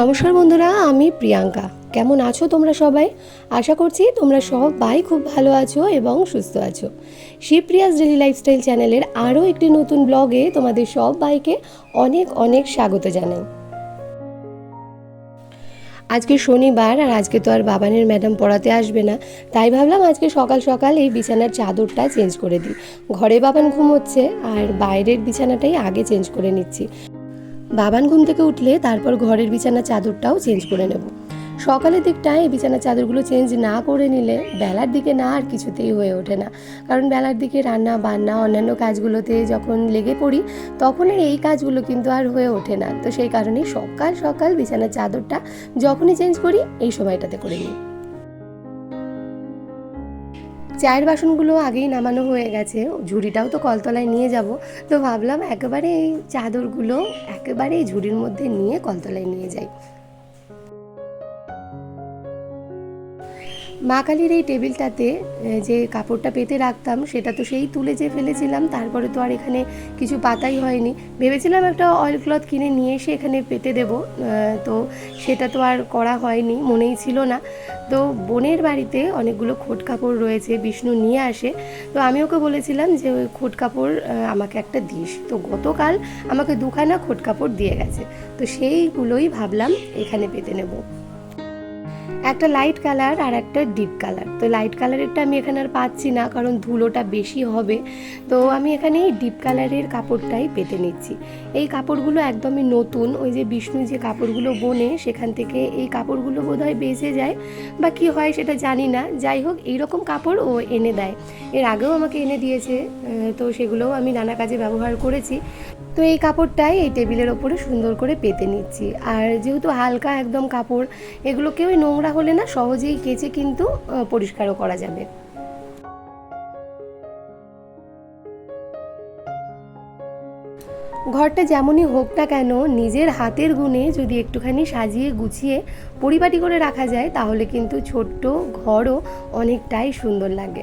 নমস্কার বন্ধুরা, আমি প্রিয়াঙ্কা। কেমন আছো তোমরা সবাই? আশা করছি তোমরা সবাই খুব ভালো আছো এবং সুস্থ আছো। শিবপ্রিয়াস ডেলি লাইফস্টাইল চ্যানেলের আরও একটি নতুন ব্লগে তোমাদের সব বাইকে অনেক অনেক স্বাগত জানাই। আজকে শনিবার আর আজকে তো আর বাবানের ম্যাডাম পড়াতে আসবে না। তাই ভাবলাম আজকে সকাল সকাল এই বিছানার চাদরটা চেঞ্জ করে দিই। ঘরে বাবান ঘুমোচ্ছে আর বাইরের বিছানাটাই আগে চেঞ্জ করে নিচ্ছি। বাবান ঘুম থেকে উঠলে তারপর ঘরের বিছানা চাদরটাও চেঞ্জ করে নেব। সকালের দিকটায় এই বিছানা চাদরগুলো চেঞ্জ না করে নিলে বেলার দিকে না আর কিছুতেই হয়ে ওঠে না। কারণ বেলার দিকে রান্না, বান্না, অন্যান্য কাজগুলোতে যখন লেগে পড়ি তখন আর এই কাজগুলো কিন্তু আর হয়ে ওঠে না। তো সেই কারণেই সকাল সকাল বিছানার চাদরটা যখনই চেঞ্জ করি, এই সময়টাতে করে নিই। চায়ের বাসনগুলো আগেই নামানো হয়ে গেছে। ঝুড়িটাও তো কলতলায় নিয়ে যাব। তো ভাবলাম একেবারে এই চাদরগুলো একেবারে ঝুড়ির মধ্যে নিয়ে কলতলায় নিয়ে যাই। মা কালীর এই টেবিলটাতে যে কাপড়টা পেতে রাখতাম, সেটা তো সেই তুলে যে ফেলেছিলাম, তারপরে তো আর এখানে কিছু পাতাই হয়নি। ভেবেছিলাম একটা অয়েল ক্লথ কিনে নিয়ে এসে এখানে পেতে দেব তো সেটা তো আর করা হয়নি, মনেই ছিল না। তো বোনের বাড়িতে অনেকগুলো খোট কাপড় রয়েছে, বিষ্ণু নিয়ে আসে। তো আমি ওকে বলেছিলাম যে, ওই খোট কাপড় আমাকে একটা দিস। তো গতকাল আমাকে দুখানা খোট কাপড় দিয়ে গেছে। তো সেইগুলোই ভাবলাম এখানে পেতে নেব। একটা লাইট কালার আর একটা ডিপ কালার তো লাইট কালারেরটা আমি এখানে আর পাচ্ছি না, কারণ ধুলোটা বেশি হবে। তো আমি এখানে ডিপ কালারের কাপড়টাই পেতে নিচ্ছি। এই কাপড়গুলো একদমই নতুন, ওই যে বিষ্ণু যে কাপড়গুলো বোনে, সেখান থেকে এই কাপড়গুলো বোধহয় বেঁচে যায়। বা কী হয় সেটা জানি না। যাই হোক, এইরকম কাপড় ও এনে দেয়। এর আগেও আমাকে এনে দিয়েছে তো সেগুলোও আমি নানা কাজে ব্যবহার করেছি। তো এই কাপড়টাই এই টেবিলের ওপরে সুন্দর করে পেতে নিচ্ছি। আর যেহেতু হালকা একদম কাপড় এগুলোকে ওই নোংরা হলে না সহজেই কেচে কিন্তু পরিষ্কারও করা যাবে। ঘরটা যেমনই হোক না কেন, নিজের হাতের গুণে যদি একটুখানি সাজিয়ে গুছিয়ে পরিপাটি করে রাখা যায়, তাহলে কিন্তু ছোট্ট ঘরও অনেকটাই সুন্দর লাগে।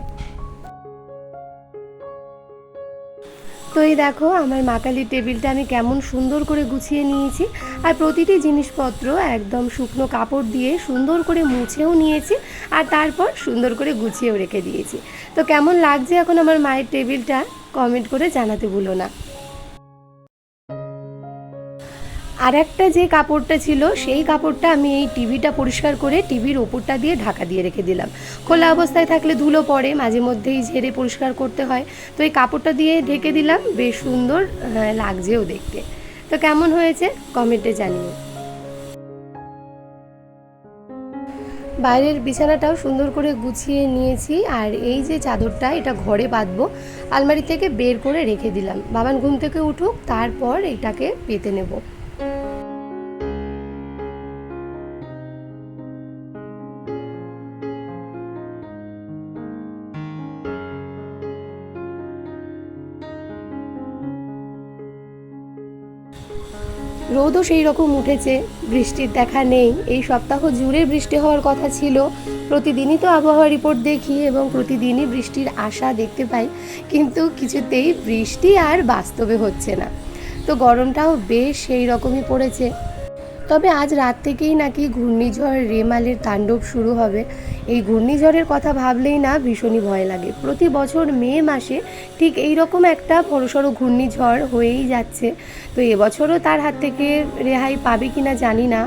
তো এই দেখো, আমার মাকালির টেবিলটা আমি কেমন সুন্দর করে গুছিয়ে নিয়েছি। আর প্রতিটি জিনিসপত্র একদম শুকনো কাপড় দিয়ে সুন্দর করে মুছেও নিয়েছি আর তারপর সুন্দর করে গুছিয়েও রেখে দিয়েছি। তো কেমন লাগছে এখন আমার মায়ের টেবিলটা? কমেন্ট করে জানাতে ভুলো না। আর একটা যে কাপড়টা ছিল, সেই কাপড়টা আমি এই টিভিটা পরিষ্কার করে টিভির ওপরটা দিয়ে ঢাকা দিয়ে রেখে দিলাম। খোলা অবস্থায় থাকলে ধুলো পড়ে, মাঝে মধ্যেই ঝেড়ে পরিষ্কার করতে হয়। তো এই কাপড়টা দিয়ে ঢেকে দিলাম, বেশ সুন্দর লাগছেও দেখতে। তো কেমন হয়েছে? কমেন্টে জানিও। বাইরের বিছানাটাও সুন্দর করে গুছিয়ে নিয়েছি, আর এই যে চাদরটা, এটা ঘরে বাঁধবো। আলমারি থেকে বের করে রেখে দিলাম। বাবান ঘুম থেকে উঠুক, তারপর এটাকে পেতে নেব। রোদও সেই রকম উঠেছে, বৃষ্টির দেখা নেই। এই সপ্তাহ জুড়ে বৃষ্টি হওয়ার কথা ছিল। প্রতিদিনই তো আবহাওয়া রিপোর্ট দেখি এবং প্রতিদিনই বৃষ্টির আশা দেখতে পাই, কিন্তু কিছুতেই বৃষ্টি আর বাস্তবে হচ্ছে না। তো গরমটাও বেশ সেই রকমই পড়েছে। তবে আজ রাত থেকেই নাকি ঘূর্ণিঝড় রেমালের তাণ্ডব শুরু হবে। এই ঘূর্ণিঝড়ের কথা ভাবলেই না ভীষণই ভয় লাগে। প্রতি বছর মে মাসে ঠিক এই রকম একটা বড়সড় ঘূর্ণিঝড় হয়েই যাচ্ছে। তো এবছরও তার হাত থেকে রেহাই পাবে কিনা জানি না।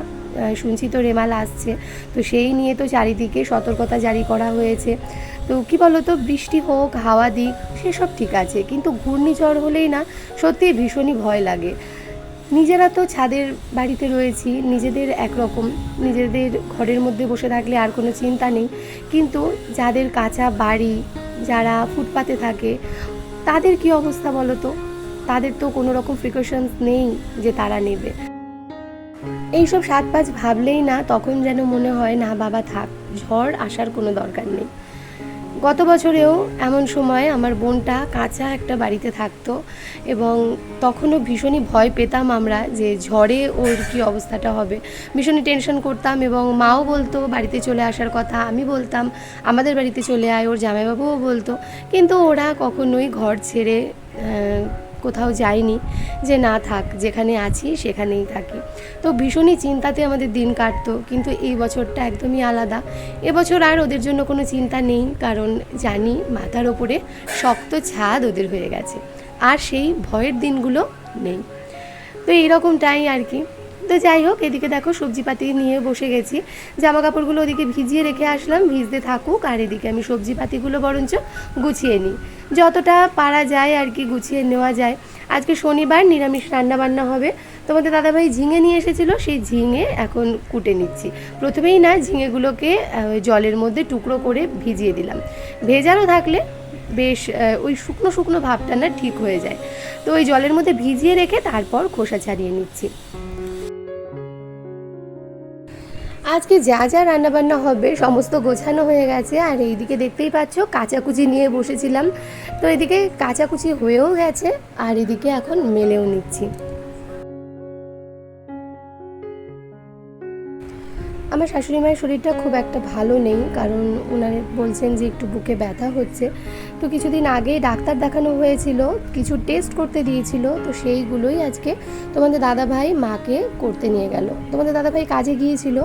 শুনছি তো রেমাল আসছে। তো সেই নিয়ে তো চারিদিকে সতর্কতা জারি করা হয়েছে। তো কি বলতো, বৃষ্টি হোক, হাওয়া দিক, সেসব ঠিক আছে। কিন্তু ঘূর্ণিঝড় হলেই না সত্যি ভীষণই ভয় লাগে। নিজেরা তো ছাদের বাড়িতে রয়েছি, নিজেদের একরকম, নিজেদের ঘরের মধ্যে বসে থাকলে আর কোনো চিন্তা নেই। কিন্তু যাদের কাঁচা বাড়ি, যারা ফুটপাতে থাকে, তাদের কি অবস্থা বলো তো? তাদের তো কোনো রকম প্রিকশনস নেই যে তারা নেবে। এইসব সাত পাঁচ ভাবলেই না তখন যেন মনে হয়, না, বাবা, থাক, ঝড় আসার কোনো দরকার নেই। গত বছরেও এমন সময় আমার বোনটা কাঁচা একটা বাড়িতে থাকতো এবং তখনও ভীষণই ভয় পেতাম আমরা যে ঝড়ে ওর কী অবস্থাটা হবে। ভীষণই টেনশন করতাম এবং মাও বলতো, বাড়িতে চলে আসার কথা। আমি বলতাম, আমাদের বাড়িতে চলে আয়। ওর জামাইবাবুও বলতো। কিন্তু ওরা কখনোই ঘর ছেড়ে কোথাও যাইনি, যে না থাক, যেখানে আছি সেখানেই থাকি। তো ভীষণই চিন্তাতে আমাদের দিন কাটতো, কিন্তু এই বছরটা একদমই আলাদা। এবছর আর ওদের জন্য কোনো চিন্তা নেই, কারণ জানি মাথার ওপরে শক্ত ছাদ ওদের হয়ে গেছে, আর সেই ভয়ের দিনগুলো নেই। তো এইরকমটাই আর কি। তো যাই হোক, এদিকে দেখো সবজিপাতি নিয়ে বসে গেছি। জামা কাপড়গুলো ওদিকে ভিজিয়ে রেখে আসলাম, ভিজতে থাকুক, আর এদিকে আমি সবজিপাতিগুলো বরঞ্চ গুছিয়ে নিই। যতটা পারা যায় আর কি গুছিয়ে নেওয়া যায়। আজকে শনিবার নিরামিষ রান্না বান্না হবে। তোমাদের দাদাভাই ঝিঙে নিয়ে এসেছিল, সেই ঝিঙে এখন কুটে নিচ্ছি। প্রথমেই না ঝিঙেগুলোকে জলের মধ্যে টুকরো করে ভিজিয়ে দিলাম। ভেজানো থাকলে বেশ ওই শুকনো শুকনো ভাবটা না ঠিক হয়ে যায়। তো ওই জলের মধ্যে ভিজিয়ে রেখে তারপর খোসা ছাড়িয়ে নিচ্ছি। আজকে যা যা রান্নাবান্না হবে, সমস্ত গোছানো হয়ে গেছে। আর এইদিকে দেখতেই পাচ্ছ, কাঁচাকুচি নিয়ে বসেছিলাম। তো এদিকে কাচাকুচি হয়েও গেছে, আর এদিকে এখন মেলেও নিচ্ছি। আমার শাশুড়ি মায়ের শরীরটা খুব একটা ভালো নেই কারণ ওনার বলছেন যে একটু বুকে ব্যথা হচ্ছে। তো কিছুদিন আগে ডাক্তার দেখানো হয়েছিল কিছু টেস্ট করতে দিয়েছিল তো সেইগুলোই আজকে তোমাদের দাদাভাই মাকে করতে নিয়ে গেল। তোমাদের দাদাভাই কাজে গিয়েছিল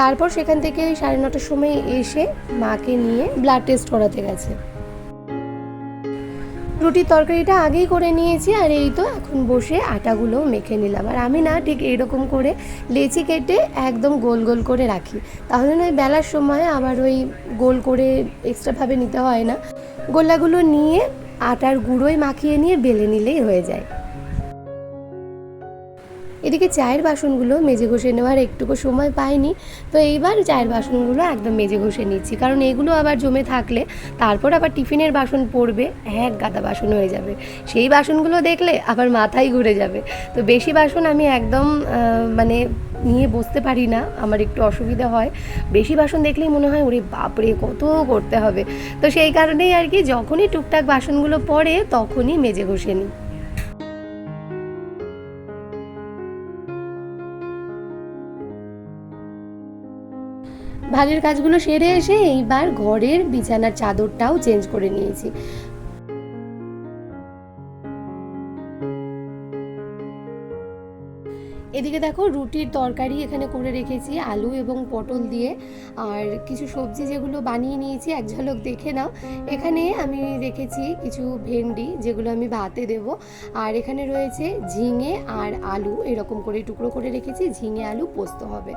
তারপর সেখান থেকে সাড়ে নটার সময় এসে মাকে নিয়ে ব্লাড টেস্ট করাতে গেছে। রুটির তরকারিটা আগেই করে নিয়েছি আর এই তো এখন বসে আটাগুলো মেখে নিলাম। আর আমি না ঠিক এরকম করে লেচি কেটে একদম গোল গোল করে রাখি। তাহলে না বেলার সময় আবার ওই গোল করে এক্সট্রাভাবে নিতে হয় না। গোল্লাগুলো নিয়ে আটার গুঁড়োই মাখিয়ে নিয়ে বেলে নিলেই হয়ে যায়। এদিকে চায়ের বাসনগুলো মেজে ঘষে নেওয়ার একটুকু সময় পাইনি। তো এইবার চায়ের বাসনগুলো একদম মেজে ঘষে নিচ্ছি। কারণ এগুলো আবার জমে থাকলে তারপর আবার টিফিনের বাসন পড়বে, এক গাদা বাসন হয়ে যাবে। সেই বাসনগুলো দেখলে আবার মাথায় ঘুরে যাবে। তো বেশি বাসন আমি একদম মানে নিয়ে বসতে পারি না, আমার একটু অসুবিধা হয়। বেশি বাসন দেখলেই মনে হয়, ওরে বাপরে, কত করতে হবে? তো সেই কারণেই আর কি, যখনই টুকটাক বাসনগুলো পড়ে তখনই মেজে ঘষে নিই। ভাগের কাজগুলো সেরে এসে এইবার ঘরের বিছানার চাদরটাও চেঞ্জ করে নিয়েছি। এদিকে দেখো রুটির তরকারি এখানে করে রেখেছি, আলু এবং পটল দিয়ে। আর কিছু সবজি যেগুলো বানিয়ে নিয়েছি, এক ঝলক দেখে নাও। এখানে আমি রেখেছি কিছু ভেন্ডি, যেগুলো আমি ভাতে দেব। আর এখানে রয়েছে ঝিঙে আর আলু, এরকম করে টুকরো করে রেখেছি, ঝিঙে আলু পোস্ত হবে।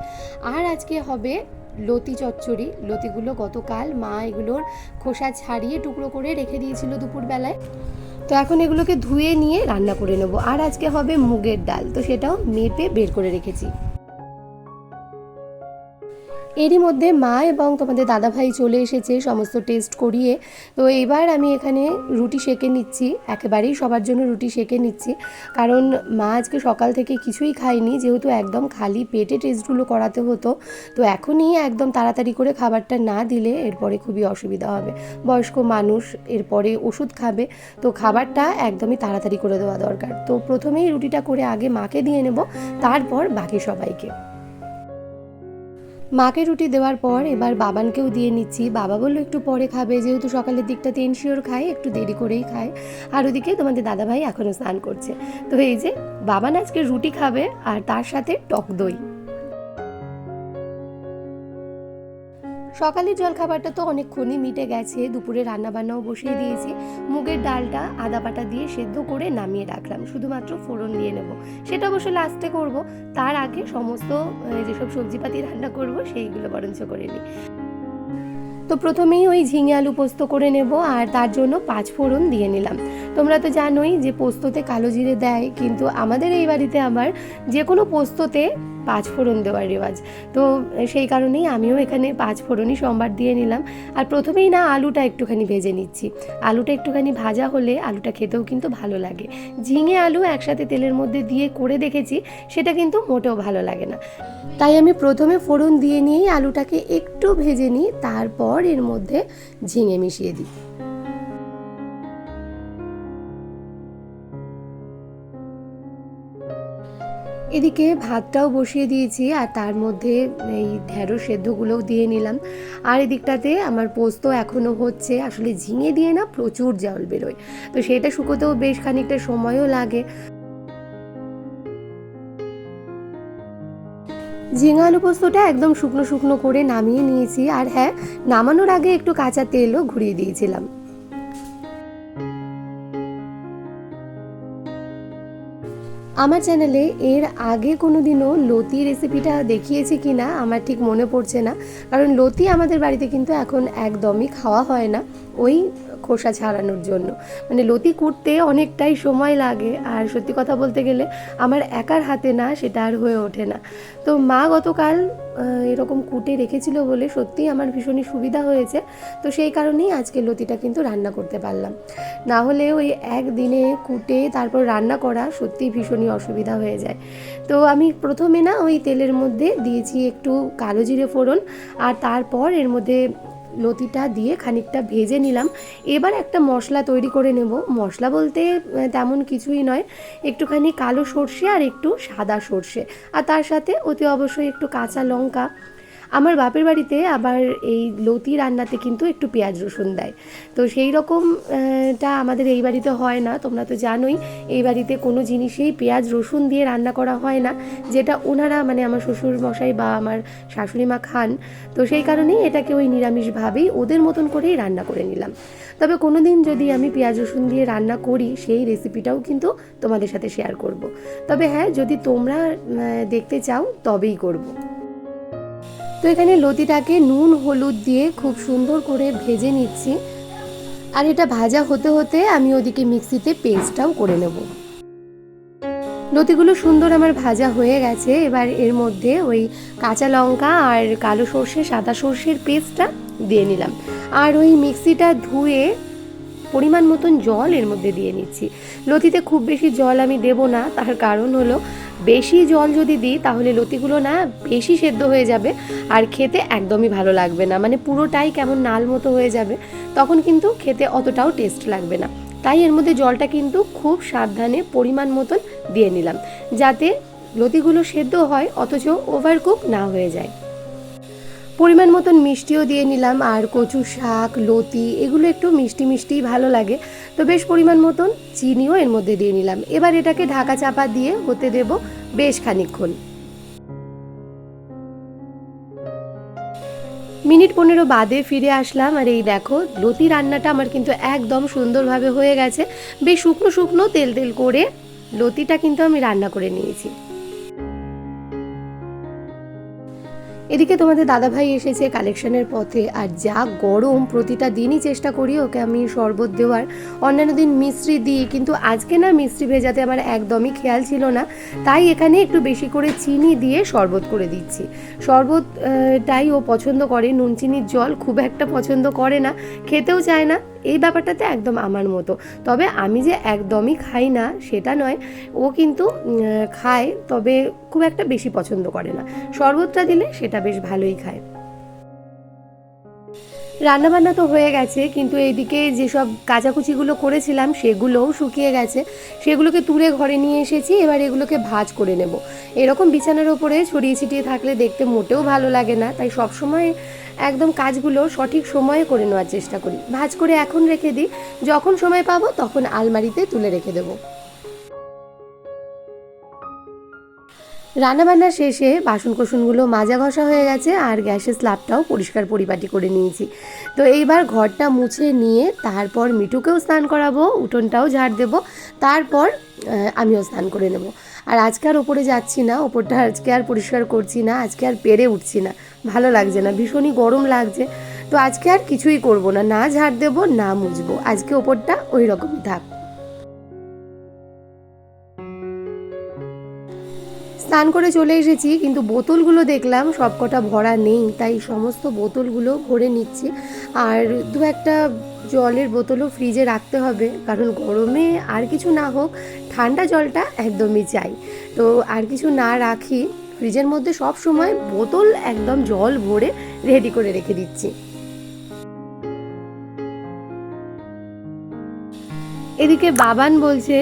আর আজকে হবে লতি চচ্চড়ি। লতিগুলো গতকাল মা এগুলোর খোসা ছাড়িয়ে টুকরো করে রেখে দিয়েছিল দুপুরবেলায়। তো এখন এগুলোকে ধুয়ে নিয়ে রান্না করে নেব। আর আজকে হবে মুগের ডাল। তো সেটাও মেপে বের করে রেখেছি। এরই মধ্যে মা এবং তোমাদের দাদাভাই চলে এসেছে সমস্ত টেস্ট করিয়ে। তো এবার আমি এখানে রুটি সেকে নিচ্ছি, একেবারেই সবার জন্য রুটি সেকে নিচ্ছি। কারণ মা আজকে সকাল থেকে কিছুই খায়নি, যেহেতু একদম খালি পেটে টেস্টগুলো করাতে হতো। তো এখনই একদম তাড়াতাড়ি করে খাবারটা না দিলে এরপরে খুবই অসুবিধা হবে। বয়স্ক মানুষ এরপরে ওষুধ খাবে, তো খাবারটা একদমই তাড়াতাড়ি করে দেওয়া দরকার। তো প্রথমেই রুটিটা করে আগে মাকে দিয়ে নেব, তারপর বাকি সবাইকে। মাকে রুটি দেওয়ার পর এবার বাবানকেও দিয়ে নিচ্ছি। বাবা বলল, একটু পরে খাবে, যেহেতু সকালের দিকটাতে এনশিওর খায়, একটু দেরি করেই খায়। আর ওদিকে তোমাদের দাদাভাই এখনও স্নান করছে। তো এই যে, বাবান আজকে রুটি খাবে আর তার সাথে টক দই। সকালের জলখাবারটা তো অনেকক্ষণই মিটে গেছে। দুপুরে রান্নাবান্নাও বসিয়ে দিয়েছি। মুগের ডালটা আদা বাটা দিয়ে সেদ্ধ করে নামিয়ে রাখলাম। শুধুমাত্র ফোড়ন দিয়ে নেব। সেটা অবশ্য লাস্টে করব। তার আগে সমস্ত যেসব সবজিপাতি রান্না করব, সেইগুলো বরঞ্চ করে নিই। তো প্রথমেই ওই ঝিঙে আলু পোস্ত করে নেব আর তার জন্য পাঁচ ফোড়ন দিয়ে নিলাম। তোমরা তো জানোই যে পোস্ততে কালো জিরে দেয়, কিন্তু আমাদের এই বাড়িতে আবার যে কোনো পোস্ততে পাঁচ ফোড়ন দেওয়ার রেওয়াজ। তো সেই কারণেই আমিও এখানে পাঁচ ফোড়নই সোমবার দিয়ে নিলাম। আর প্রথমেই না আলুটা একটুখানি ভেজে নিচ্ছি। আলুটা একটুখানি ভাজা হলে আলুটা খেতেও কিন্তু ভালো লাগে। ঝিঙে আলু একসাথে তেলের মধ্যে দিয়ে করে দেখেছি, সেটা কিন্তু মোটেও ভালো লাগে না। তাই আমি প্রথমে ফোড়ন দিয়ে নিয়েই আলুটাকে একটু ভেজে নিই, তারপর এর মধ্যে ঝিঙে মিশিয়ে দিই। এদিকে ভাতটাও বসিয়ে দিয়েছি আর তার মধ্যে এই ঢেঁড়স সেদ্ধগুলোও দিয়ে নিলাম। আর এদিকটাতে আমার পোস্ত এখনও হচ্ছে, আসলে ঝিঙে দিয়ে না প্রচুর জল বেরোয়। তো সেটা শুকোতেও বেশ খানিকটা সময়ও লাগে। ঝিঙা আলু পোস্তটা একদম শুকনো শুকনো করে নামিয়ে নিয়েছি। আর হ্যাঁ নামানোর আগে একটু কাঁচা তেলও ঘুরিয়ে দিয়েছিলাম। আমার চ্যানেলে এর আগে কোনো দিনও লতি রেসিপিটা দেখিয়েছি কি না আমার ঠিক মনে পড়ছে না। কারণ লতি আমাদের বাড়িতে কিন্তু এখন একদমই খাওয়া হয় না। ওই খোসা ছাড়ানোর জন্য। মানে লতি কুটতে অনেকটাই সময় লাগে। আর সত্যি কথা বলতে গেলে আমার একার হাতে না সেটা আর হয়ে ওঠে না। তো মা গতকাল এরকম কুটে রেখেছিল বলে সত্যিই আমার ভীষণই সুবিধা হয়েছে। তো সেই কারণেই আজকে লতিটা কিন্তু রান্না করতে পারলাম। না হলে ওই একদিনে কুটে তারপর রান্না করা সত্যিই ভীষণই অসুবিধা হয়ে যায়। তো আমি প্রথমে না ওই তেলের মধ্যে দিয়েছি একটু কালো জিরে ফোড়ন। আর তারপর এর মধ্যে লতিটা দিয়ে খানিকটা ভেজে নিলাম। এবার একটা মশলা তৈরি করে নেব। মশলা বলতে তেমন কিছুই নয়। একটুখানি কালো সর্ষে আর একটু সাদা সর্ষে। আর তার সাথে অতি অবশ্যই একটু কাঁচা লঙ্কা। আমার বাপের বাড়িতে আবার এই লতি রান্নাতে কিন্তু একটু পেঁয়াজ রসুন দেয় তো সেই রকম আহ, টা আমাদের এই বাড়িতে হয় না তোমরা তো জানোই এই বাড়িতে কোনো জিনিসেই পেঁয়াজ রসুন দিয়ে রান্না করা হয় না যেটা ওনারা মানে আমার শ্বশুর মশাই বা আমার শাশুড়ি মা খান তো সেই কারণেই এটাকে ওই নিরামিষভাবেই ওদের মতন করেই রান্না করে নিলাম তবে কোনো দিন যদি আমি পেঁয়াজ রসুন দিয়ে রান্না করি সেই রেসিপিটাও কিন্তু তোমাদের সাথে শেয়ার করব। তবে হ্যাঁ যদি তোমরা দেখতে চাও তবেই করব। তো এখানে লতিটাকে নুন, হলুদ দিয়ে খুব সুন্দর করে ভেজে নিচ্ছি। আর এটা ভাজা হতে হতে আমি ওদিকে মিক্সিতে পেস্টটাও করে নেব। লতিগুলো সুন্দর আমার ভাজা হয়ে গেছে। এবার এর মধ্যে ওই কাঁচা লঙ্কা আর কালো সর্ষে, সাদা সর্ষের পেস্টটা দিয়ে নিলাম। আর ওই মিক্সিটা ধুয়ে পরিমাণ মতন জল এর মধ্যে দিয়ে নিচ্ছি। লতিতে খুব বেশি জল আমি দেব না, তার কারণ হলো বেশি জল যদি দিই, তাহলে লতিগুলো না বেশি সেদ্ধ হয়ে যাবে আর খেতে একদমই ভালো লাগবে না। মানে পুরোটাই কেমন নাল মতো হয়ে যাবে, তখন কিন্তু খেতে অতটাও টেস্ট লাগবে না। তাই এর মধ্যে জলটা কিন্তু খুব সাবধানে পরিমাণ মতন দিয়ে নিলাম, যাতে লতিগুলো সেদ্ধ হয়, অথচ ওভারকুক না হয়ে যায়। পরিমাণ মতন মিষ্টিও দিয়ে নিলাম, আর কচু শাক লতি, এগুলো একটু মিষ্টি মিষ্টিই ভালো লাগে। তো বেশ পরিমাণ মতন চিনিও এর মধ্যে দিয়ে নিলাম। এবার এটাকে ঢাকা চাপা দিয়ে হতে দেব বেশ খানিকক্ষণ। মিনিট পনেরো বাদে ফিরে আসলাম, আর এই দেখো, লতি রান্নাটা আমার কিন্তু একদম সুন্দরভাবে হয়ে গেছে। বেশ শুকনো শুকনো তেল তেল করে লতিটা কিন্তু আমি রান্না করে নিয়েছি। এদিকে তোমাদের দাদাভাই এসেছে কালেকশনের পথে, আর যা গরম প্রতিটা দিনই চেষ্টা করি ওকে আমি শরবত দেওয়ার। অন্যান্য দিন মিশ্রি দিই, কিন্তু আজকে না মিশ্রি ভেজাতে আমার একদমই খেয়াল ছিল না। তাই এখানে একটু বেশি করে চিনি দিয়ে শরবত করে দিচ্ছি। শরবতটাই ও পছন্দ করে নুন চিনির জল খুব একটা পছন্দ করে না, খেতেও চায় না। এই ব্যাপারটাতে একদম আমার মতো। তবে আমি যে একদমই খাই না, সেটা নয়। ও কিন্তু খায়, তবে খুব একটা বেশি পছন্দ করে না। শরবতটা দিলে সেটা বেশ ভালোই খায়। রান্নাবান্না তো হয়ে গেছে, কিন্তু এইদিকে যেসব কাচাকুচিগুলো করেছিলাম, সেগুলোও শুকিয়ে গেছে। সেগুলোকে তুলে ঘরে নিয়ে এসেছি, এবার এগুলোকে ভাজ করে নেব। এরকম বিছানার ওপরে ছড়িয়ে ছিটিয়ে থাকলে দেখতে মোটেও ভালো লাগে না। তাই সবসময় একদম কাজগুলো সঠিক সময়ে করে নেওয়ার চেষ্টা করি। ভাজ করে এখন রেখে দিই। যখন সময় পাবো তখন আলমারিতে তুলে রেখে দেবো। রান্নাবান্না শেষে বাসন কোসনগুলো মাজা ঘষা হয়ে গেছে আর গ্যাসের স্ল্যাবটাও পরিষ্কার পরিপাটি করে নিয়েছি। তো এইবার ঘরটা মুছে নিয়ে তারপর মিঠুকেও স্নান করাবো, উঠোনটাও ঝাড় দেবো, তারপর আমিও স্নান করে নেব। আর আজকে আর ওপরে যাচ্ছি না, ওপরটা আজকে আর পরিষ্কার করছি না, আজকে আর পেরে উঠছি না, ভালো লাগছে না, ভীষণই গরম লাগছে। তো আজকে আর কিছুই করব না না ঝাড় দেবো, না মুছবো, আজকে ওপরটা ওই রকমই থাক। স্নান করে চলে এসেছি, কিন্তু বোতলগুলো দেখলাম সবকটা ভরা নেই, তাই সমস্ত বোতলগুলো ভরে নিচ্ছি। আর দু একটা জলের বোতলও ফ্রিজে রাখতে হবে, কারণ গরমে আর কিছু না হোক, ঠান্ডা জলটা একদমই চাই। তো আর কিছু না রাখি, ফ্রিজের মধ্যে সব সময় বোতল একদম জল ভরে রেডি করে রেখে দিচ্ছি। এদিকে বাবান বলছে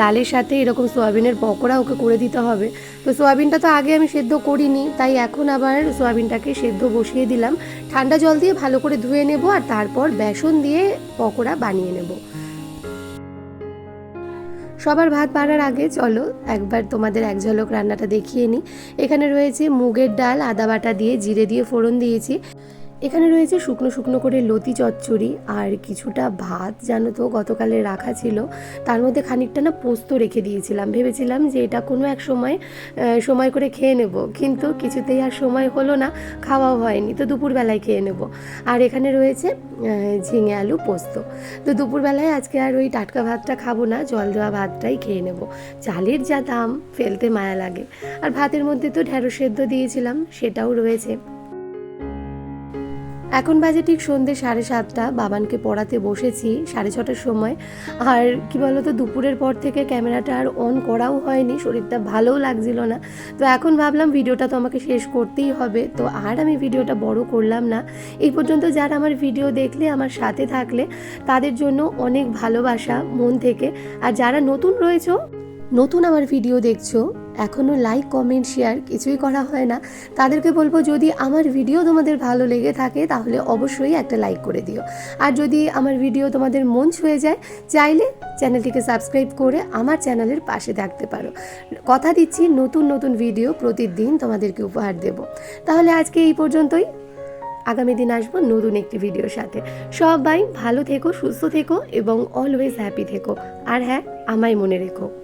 ডালের সাথে এরকম সোয়াবিনের পকোড়া ওকে করে দিতে হবে। তো সোয়াবিনটা তো আগে আমি সেদ্ধ করিনি, তাই এখন আবার সোয়াবিনটাকে সেদ্ধ বসিয়ে দিলাম। ঠান্ডা জল দিয়ে ভালো করে ধুয়ে নেব আর তারপর বেসন দিয়ে পকোড়া বানিয়ে নেব। সবার ভাত বাড়ার আগে চলো, একবার তোমাদের এক ঝলক রান্নাটা দেখিয়ে নিই এখানে রয়েছে মুগের ডাল, আদা বাটা দিয়ে, জিরে দিয়ে ফোড়ন দিয়েছি। এখানে রয়েছে শুকনো শুকনো করে লতি চচ্চড়ি আর কিছুটা ভাত, জানো তো, গতকালে রাখা ছিল। তার মধ্যে খানিকটা না পোস্ত রেখে দিয়েছিলাম। ভেবেছিলাম যে এটা কোনো এক সময় সময় করে খেয়ে নেব। কিন্তু কিছুতেই আর সময় হলো না, খাওয়াও হয়নি। তো দুপুরবেলায় খেয়ে নেব। আর এখানে রয়েছে ঝিঙে আলু পোস্ত। তো দুপুরবেলায় আজকে আর ওই টাটকা ভাতটা খাব না, জল দেওয়া ভাতটাই খেয়ে নেব। চালের যা দাম, ফেলতে মায়া লাগে। আর ভাতের মধ্যে তো ঢেঁড়স সেদ্ধ দিয়েছিলাম, সেটাও রয়েছে। এখন বাজে ঠিক সন্ধ্যে সাড়ে সাতটা, বাবানকে পড়াতে বসেছি সাড়ে ছটার সময়। আর কি বলতো, দুপুরের পর থেকে ক্যামেরাটা আর অন করাও হয়নি, শরীরটা ভালোও লাগছিল না। তো এখন ভাবলাম ভিডিওটা তো আমাকে শেষ করতেই হবে, তো আর আমি ভিডিওটা বড় করলাম না। এই পর্যন্ত যারা আমার ভিডিও দেখলে, আমার সাথে থাকলে, তাদের জন্য অনেক ভালোবাসা মন থেকে। আর যারা নতুন রয়েছো, নতুন আমার ভিডিও দেখছ এখনও লাইক কমেন্ট শেয়ার কিছুই করা হয় না। তাদেরকে বলব, যদি আমার ভিডিও তোমাদের ভালো লেগে থাকে, তাহলে অবশ্যই একটা লাইক করে দিও। আর যদি আমার ভিডিও তোমাদের মন ছুঁয়ে যায়, চাইলে চ্যানেলটিকে সাবস্ক্রাইব করে আমার চ্যানেলের পাশে থাকতে পারো। কথা দিচ্ছি, নতুন নতুন ভিডিও প্রতিদিন তোমাদেরকে উপহার দেব। তাহলে আজকে এই পর্যন্তই। আগামী দিন আসব নতুন একটি ভিডিওর সাথে। সবাই ভালো থেকো, সুস্থ থেকো এবং অলওয়েজ হ্যাপি থেকো। আর হ্যাঁ আমায় মনে রেখো।